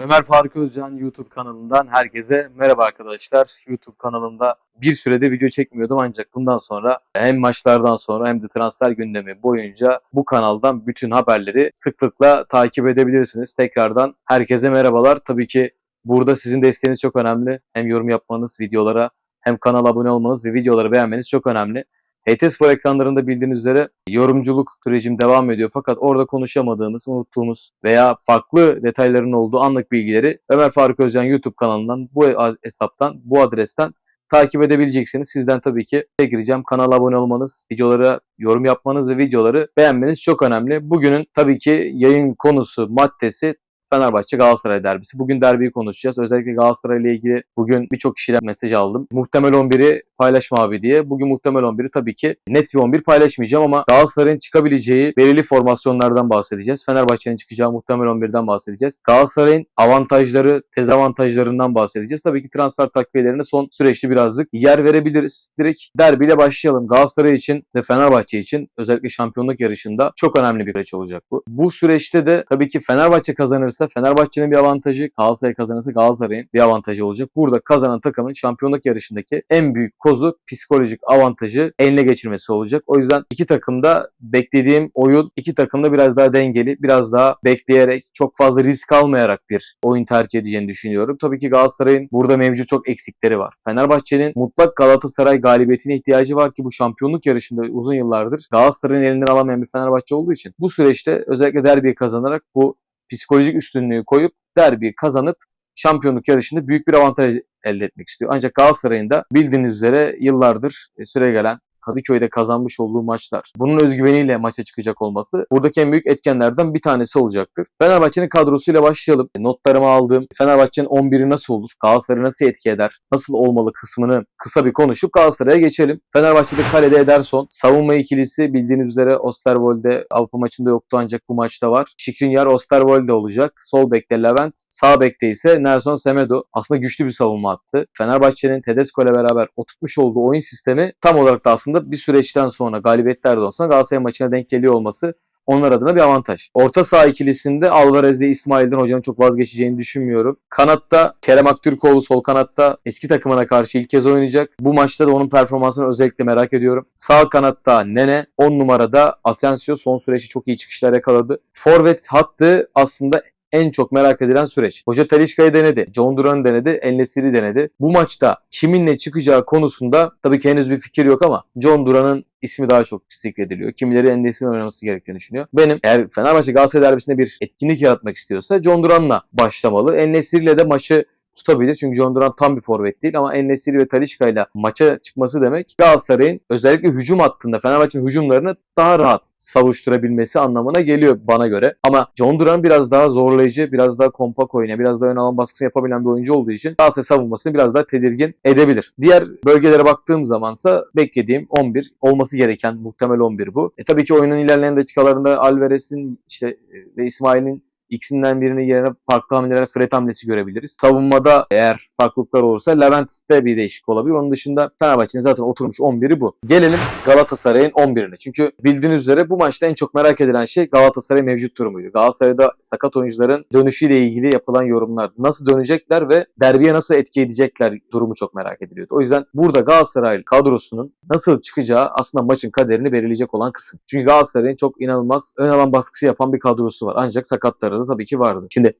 Ömer Faruk Özcan YouTube kanalından herkese merhaba arkadaşlar. YouTube kanalımda bir sürede video çekmiyordum ancak bundan sonra hem maçlardan sonra hem de transfer gündemi boyunca bu kanaldan bütün haberleri sıklıkla takip edebilirsiniz. Tekrardan herkese merhabalar. Tabii ki burada sizin desteğiniz çok önemli. Hem yorum yapmanız videolara hem kanala abone olmanız ve videoları beğenmeniz çok önemli. HT Spor ekranlarında bildiğiniz üzere yorumculuk sürecim devam ediyor. Fakat orada konuşamadığımız, unuttuğumuz veya farklı detayların olduğu anlık bilgileri Ömer Faruk Özcan YouTube kanalından, bu hesaptan, bu adresten takip edebileceksiniz. Sizden tabii ki tek ricam kanala abone olmanız, videolara yorum yapmanız ve videoları beğenmeniz çok önemli. Bugünün tabii ki yayın konusu, maddesi Fenerbahçe Galatasaray derbisi. Bugün derbiyi konuşacağız. Özellikle Galatasaray ile ilgili bugün birçok kişiden mesaj aldım. Muhtemel 11'i paylaşma abi diye. Bugün muhtemel 11'i tabii ki net bir 11 paylaşmayacağım ama Galatasaray'ın çıkabileceği belirli formasyonlardan bahsedeceğiz. Fenerbahçe'nin çıkacağı muhtemel 11'den bahsedeceğiz. Galatasaray'ın avantajları, dezavantajlarından bahsedeceğiz. Tabii ki transfer takviyelerine son süreçte birazcık yer verebiliriz. Direkt derbiyle başlayalım. Galatasaray için ve Fenerbahçe için özellikle şampiyonluk yarışında çok önemli bir süreç olacak bu. Bu süreçte de tabii ki Fenerbahçe kazanırsa Fenerbahçe'nin bir avantajı, Galatasaray kazanırsa Galatasaray'ın bir avantajı olacak. Burada kazanan takımın şampiyonluk yarışındaki en büyük kozu psikolojik avantajı eline geçirmesi olacak. O yüzden iki takımda beklediğim oyun iki takımda biraz daha dengeli, biraz daha bekleyerek, çok fazla risk almayarak bir oyun tercih edeceğini düşünüyorum. Tabii ki Galatasaray'ın burada mevcut çok eksikleri var. Fenerbahçe'nin mutlak Galatasaray galibiyetine ihtiyacı var ki bu şampiyonluk yarışında uzun yıllardır Galatasaray'ın elinden alamayan bir Fenerbahçe olduğu için bu süreçte özellikle derbiyi kazanarak bu psikolojik üstünlüğü koyup derbiyi kazanıp şampiyonluk yarışında büyük bir avantaj elde etmek istiyor. Ancak Galatasaray'ın da bildiğiniz üzere yıllardır e, süre gelen Kadıköy'de kazanmış olduğu maçlar. Bunun özgüveniyle maça çıkacak olması buradaki en büyük etkenlerden bir tanesi olacaktır. Fenerbahçe'nin kadrosuyla başlayalım. Notlarımı aldığım Fenerbahçe'nin 11'i nasıl olur? Galatasaray'ı nasıl etki eder? Nasıl olmalı kısmını kısa bir konuşup Galatasaray'a geçelim. Fenerbahçe'de kalede Ederson. Savunma ikilisi bildiğiniz üzere Osterwolde Avrupa maçında yoktu ancak bu maçta var. Şikrinyar Osterwolde olacak. Sol bekte Levent. Sağ bekte ise Nelson Semedo. Aslında güçlü bir savunma attı. Fenerbahçe'nin Tedesco ile beraber oturtmuş olduğu oyun sistemi tam olarak da aslında bir süreçten sonra galibiyetlerden sonra Galatasaray maçına denk geliyor olması onlar adına bir avantaj. Orta saha ikilisinde Alvarez ile İsmail'den hocanın çok vazgeçeceğini düşünmüyorum. Kanatta Kerem Aktürkoğlu sol kanatta eski takımına karşı ilk kez oynayacak. Bu maçta da onun performansını özellikle merak ediyorum. Sağ kanatta Nene, 10 numarada Asensio son süreçte çok iyi çıkışlar yakaladı. Forvet hattı aslında en çok merak edilen süreç. Hoca Talişka'yı denedi. John Duran'ı denedi. Enesiri denedi. Bu maçta kiminle çıkacağı konusunda tabii ki henüz bir fikir yok ama John Duran'ın ismi daha çok zikrediliyor. Kimileri Enesiri'nin oynaması gerektiğini düşünüyor. Benim eğer Fenerbahçe Galatasaray derbisinde bir etkinlik yaratmak istiyorsa John Duran'la başlamalı. Enesiri'yle de maçı tutabilir. Çünkü John Duran tam bir forvet değil ama En-Nesyri ve Talişka ile maça çıkması demek Galatasaray'ın özellikle hücum hattında Fenerbahçe'nin hücumlarını daha rahat savuşturabilmesi anlamına geliyor bana göre. Ama John Duran biraz daha zorlayıcı, biraz daha kompak oynayan, biraz daha ön alan baskısı yapabilen bir oyuncu olduğu için Galatasaray savunmasını biraz daha tedirgin edebilir. Diğer bölgelere baktığım zamansa beklediğim 11 olması gereken muhtemel 11 bu. E tabii ki oyunun ilerleyen dakikalarında Alvarez'in işte e, ve İsmail'in İkisinden birini yerine farklı hamlelere Fred hamlesi görebiliriz. Savunmada eğer farklılıklar olursa Levent'te bir değişik olabilir. Onun dışında Fenerbahçe'nin zaten oturmuş 11'i bu. Gelelim Galatasaray'ın 11'ine. Çünkü bildiğiniz üzere bu maçta en çok merak edilen şey Galatasaray mevcut durumuydu. Galatasaray'da sakat oyuncuların dönüşüyle ilgili yapılan yorumlar. Nasıl dönecekler ve derbiye nasıl etki edecekler durumu çok merak ediliyordu. O yüzden burada Galatasaray kadrosunun nasıl çıkacağı aslında maçın kaderini belirleyecek olan kısım. Çünkü Galatasaray'ın çok inanılmaz ön alan baskısı yapan bir kadrosu var. Ancak sakatları da tabii ki vardı. Şimdi.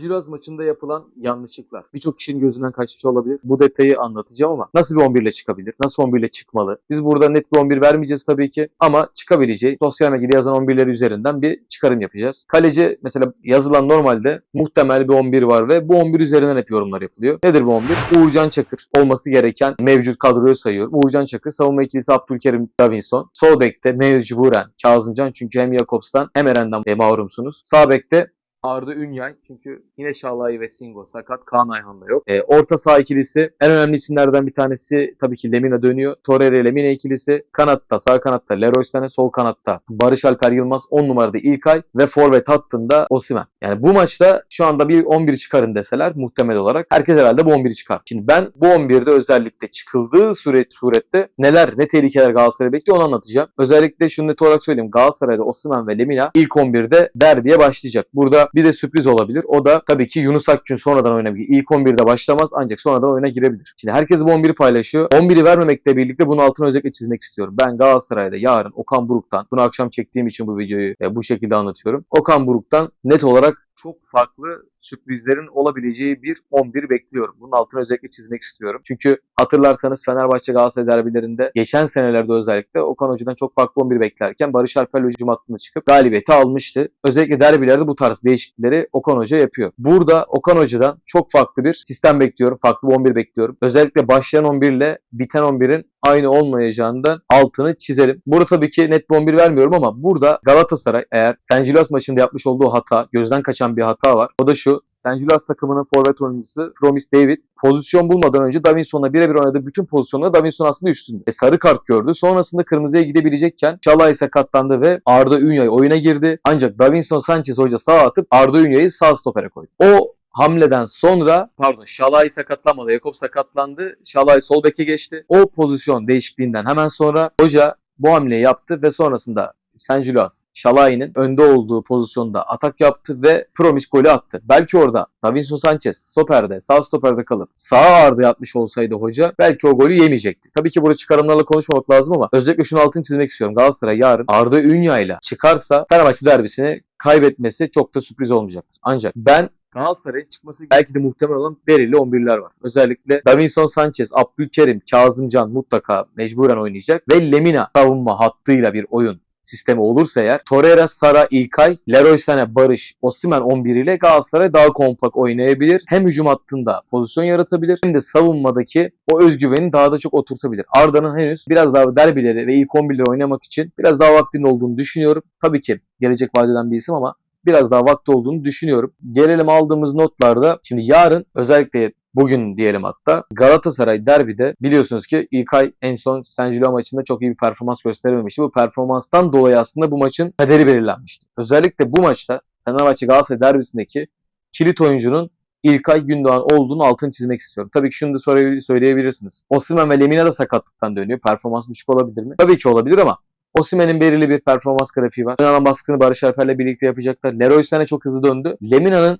Gilloise maçında yapılan yanlışlıklar. Birçok kişinin gözünden kaçmış olabilir. Bu detayı anlatacağım ama nasıl bir 11 ile çıkabilir? Nasıl 11 ile çıkmalı? Biz burada net bir 11 vermeyeceğiz tabii ki ama çıkabileceği sosyal medyada yazan 11'leri üzerinden bir çıkarım yapacağız. Kaleci mesela yazılan normalde muhtemel bir 11 var ve bu 11 üzerinden hep yorumlar yapılıyor. Nedir bu 11? Uğurcan Çakır olması gereken mevcut kadroyu sayıyorum. Uğurcan Çakır, savunma ikilisi Abdülkerim Davinson. Sol bekte mecburen Kazımcan çünkü hem Jakobs'tan hem Eren'den e, mahrumsunuz. Sağ bekte Arda Ünyay çünkü yine Şalay ve Singo sakat. Kaan Ayhan da yok. E, orta saha ikilisi en önemli isimlerden bir tanesi tabii ki Lemina dönüyor. Torreira Lemina ikilisi. Kanatta sağ kanatta Leroy Sané sol kanatta Barış Alper Yılmaz 10 numarada İlkay ve forvet hattında Osimhen. Yani bu maçta şu anda bir 11 çıkarın deseler muhtemel olarak herkes herhalde bu 11'i çıkar. Şimdi ben bu 11'de özellikle çıkıldığı süreç surette neler ne tehlikeler Galatasaray bekliyor onu anlatacağım. Özellikle şunu net olarak söyleyeyim. Galatasaray'da Osimhen ve Lemina ilk 11'de derbiye başlayacak. Burada sonra bir de sürpriz olabilir. O da tabii ki Yunus Akgün sonradan oynayabilir. İlk 11'de başlamaz ancak sonradan oyuna girebilir. Şimdi herkes bu 11'i paylaşıyor. 11'i vermemekle birlikte bunun altını özellikle çizmek istiyorum. Ben Galatasaray'da yarın Okan Buruk'tan, bunu akşam çektiğim için bu videoyu e, bu şekilde anlatıyorum. Okan Buruk'tan net olarak çok farklı sürprizlerin olabileceği bir 11 bekliyorum. Bunun altını özellikle çizmek istiyorum. Çünkü hatırlarsanız Fenerbahçe Galatasaray derbilerinde geçen senelerde özellikle Okan Hoca'dan çok farklı 11 beklerken Barış Alper hücum hattına çıkıp galibiyeti almıştı. Özellikle derbilerde bu tarz değişiklikleri Okan Hoca yapıyor. Burada Okan Hoca'dan çok farklı bir sistem bekliyorum. Farklı bir 11 bekliyorum. Özellikle başlayan 11 ile biten 11'in aynı olmayacağından altını çizelim. Burada tabii ki net bir 11 vermiyorum ama burada Galatasaray eğer San Gilas maçında yapmış olduğu hata, gözden kaçan bir hata var. O da şu. San Gilas takımının forvet oyuncusu Promis David pozisyon bulmadan önce Davinson'la birebir oynadığı bütün pozisyonlarda Davinson aslında üstünde. E, sarı kart gördü. Sonrasında kırmızıya gidebilecekken Şalay sakatlandı ve Arda Ünyay oyuna girdi. Ancak Davinson Sanchez hoca sağa atıp Arda Ünyay'ı sağ stopere koydu. O hamleden sonra pardon Şalay sakatlanmadı. Yakup sakatlandı. Şalay sol beke geçti. O pozisyon değişikliğinden hemen sonra hoca bu hamleyi yaptı ve sonrasında San Gilas, Şalay'ın önde olduğu pozisyonda atak yaptı ve Promis golü attı. Belki orada Davinson Sanchez stoperde, sağ stoperde kalıp sağ ağırda yatmış olsaydı hoca belki o golü yemeyecekti. Tabii ki burada çıkarımlarla konuşmamak lazım ama özellikle şunu altını çizmek istiyorum. Galatasaray yarın Arda Ünya'yla çıkarsa Fenerbahçe derbisini kaybetmesi çok da sürpriz olmayacaktır. Ancak ben Galatasaray'ın çıkması belki de muhtemel olan belirli 11'ler var. Özellikle Davinson Sanchez, Abdülkerim, Kazımcan mutlaka mecburen oynayacak ve Lemina savunma hattıyla bir oyun sistemi olursa eğer Torreira, Sara, İlkay, Leroy Sané, Barış, Osimhen 11 ile Galatasaray daha kompak oynayabilir. Hem hücum hattında pozisyon yaratabilir hem de savunmadaki o özgüveni daha da çok oturtabilir. Arda'nın henüz biraz daha derbileri ve ilk 11'leri oynamak için biraz daha vaktinin olduğunu düşünüyorum. Tabii ki gelecek vadeden bir isim ama biraz daha vakti olduğunu düşünüyorum. Gelelim aldığımız notlarda. Şimdi yarın özellikle bugün diyelim hatta Galatasaray derbide biliyorsunuz ki İlkay en son San maçında çok iyi bir performans gösterememişti. Bu performanstan dolayı aslında bu maçın kaderi belirlenmişti. Özellikle bu maçta Fenerbahçe Galatasaray derbisindeki kilit oyuncunun İlkay Gündoğan olduğunu altını çizmek istiyorum. Tabii ki şunu da söyle- söyleyebilirsiniz. Osimhen ve Lemina da sakatlıktan dönüyor. Performans düşük olabilir mi? Tabii ki olabilir ama Osimhen'in belirli bir performans grafiği var. Ön alan baskısını Barış Alper'le birlikte yapacaklar. Leroy Sané çok hızlı döndü. Lemina'nın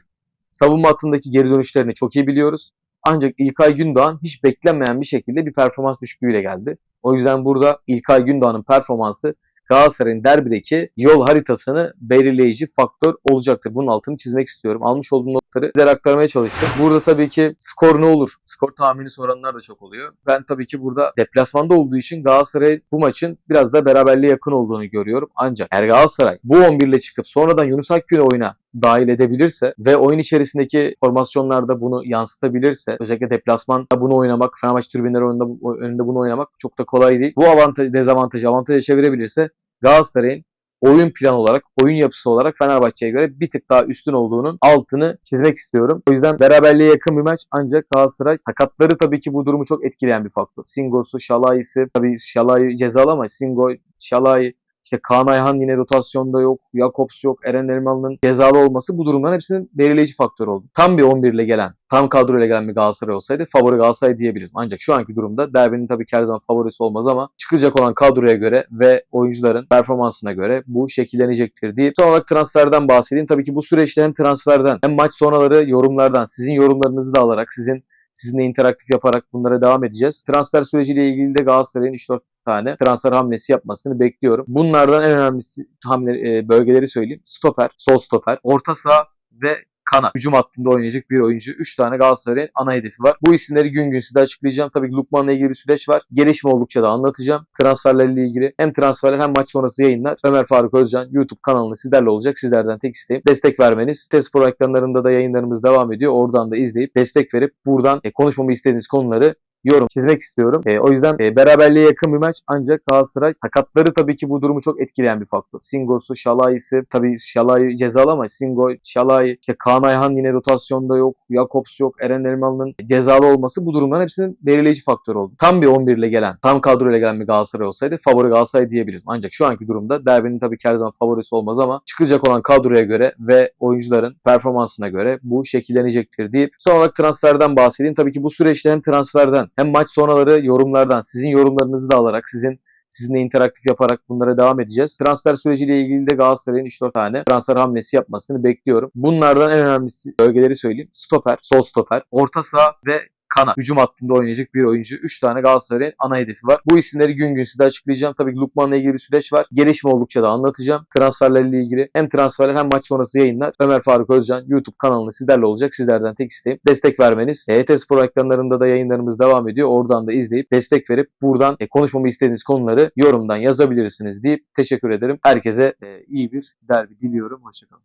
savunma hattındaki geri dönüşlerini çok iyi biliyoruz. Ancak İlkay Gündoğan hiç beklenmeyen bir şekilde bir performans düşüklüğüyle geldi. O yüzden burada İlkay Gündoğan'ın performansı Galatasaray'ın derbideki yol haritasını belirleyici faktör olacaktır. Bunun altını çizmek istiyorum. Almış olduğum notları sizlere aktarmaya çalıştım. Burada tabii ki skor ne olur? Skor tahmini soranlar da çok oluyor. Ben tabii ki burada deplasmanda olduğu için Galatasaray bu maçın biraz da beraberliğe yakın olduğunu görüyorum. Ancak eğer Galatasaray bu 11 ile çıkıp sonradan Yunus Akgün'ü oyuna dahil edebilirse ve oyun içerisindeki formasyonlarda bunu yansıtabilirse özellikle deplasmanda bunu oynamak, Fenerbahçe tribünleri önünde, önünde bunu oynamak çok da kolay değil. Bu avantaj, dezavantajı avantaja çevirebilirse Galatasaray'ın oyun planı olarak, oyun yapısı olarak Fenerbahçe'ye göre bir tık daha üstün olduğunun altını çizmek istiyorum. O yüzden beraberliğe yakın bir maç ancak Galatasaray sakatları tabii ki bu durumu çok etkileyen bir faktör. Singo'su, Şalay'sı, tabii Şalay cezalı ama Singo, Şalay, işte Kaan Ayhan yine rotasyonda yok. Jakobs yok. Eren Elmalı'nın cezalı olması bu durumların hepsinin belirleyici faktör oldu. Tam bir 11 ile gelen, tam kadroyla gelen bir Galatasaray olsaydı favori Galatasaray diyebilirim. Ancak şu anki durumda derbinin tabii ki her zaman favorisi olmaz ama çıkacak olan kadroya göre ve oyuncuların performansına göre bu şekillenecektir deyip son olarak transferden bahsedeyim. Tabii ki bu süreçte hem transferden hem maç sonraları yorumlardan sizin yorumlarınızı da alarak sizin sizinle interaktif yaparak bunlara devam edeceğiz. Transfer süreciyle ilgili de Galatasaray'ın 3-4 tane transfer hamlesi yapmasını bekliyorum. Bunlardan en önemli hamle e, bölgeleri söyleyeyim. Stoper, sol stoper, orta saha ve kanat. Hücum hattında oynayacak bir oyuncu. 3 tane Galatasaray'ın ana hedefi var. Bu isimleri gün gün size açıklayacağım. Tabii ki Lukman'la ilgili bir süreç var. Gelişme oldukça da anlatacağım. Transferlerle ilgili hem transferler hem maç sonrası yayınlar. Ömer Faruk Özcan YouTube kanalında sizlerle olacak. Sizlerden tek isteğim destek vermeniz. Pro ekranlarında da yayınlarımız devam ediyor. Oradan da izleyip destek verip buradan e, konuşmamı istediğiniz konuları yorum çizmek istiyorum. E, o yüzden e, beraberliğe yakın bir maç ancak Galatasaray sakatları tabii ki bu durumu çok etkileyen bir faktör. Singo'su, Şalay'sı tabii Şalay cezalı ama Singo, Şalay, işte Kaan Ayhan yine rotasyonda yok. Jakobs yok. Eren Elmalı'nın cezalı olması bu durumların hepsinin belirleyici faktör oldu. Tam bir 11 ile gelen, tam kadroyla gelen bir Galatasaray olsaydı favori Galatasaray diyebilirim. Ancak şu anki durumda derbinin tabii ki her zaman favorisi olmaz ama çıkacak olan kadroya göre ve oyuncuların performansına göre bu şekillenecektir deyip son olarak transferden bahsedeyim. Tabii ki bu süreçte hem transferden hem maç sonraları yorumlardan sizin yorumlarınızı da alarak sizin sizinle interaktif yaparak bunlara devam edeceğiz. Transfer süreciyle ilgili de Galatasaray'ın 3-4 tane transfer hamlesi yapmasını bekliyorum. Bunlardan en önemlisi bölgeleri söyleyeyim. Stoper, sol stoper, orta saha ve kanat. Hücum hattında oynayacak bir oyuncu. 3 tane Galatasaray'ın ana hedefi var. Bu isimleri gün gün size açıklayacağım. Tabii ki Lukman'la ilgili bir süreç var. Gelişme oldukça da anlatacağım. Transferlerle ilgili hem transferler hem maç sonrası yayınlar. Ömer Faruk Özcan YouTube kanalında sizlerle olacak. Sizlerden tek isteğim destek vermeniz. HT Spor ekranlarında da yayınlarımız devam ediyor. Oradan da izleyip destek verip buradan e, konuşmamı istediğiniz konuları yorumdan yazabilirsiniz deyip teşekkür ederim. Herkese e, iyi bir derbi diliyorum. Hoşçakalın.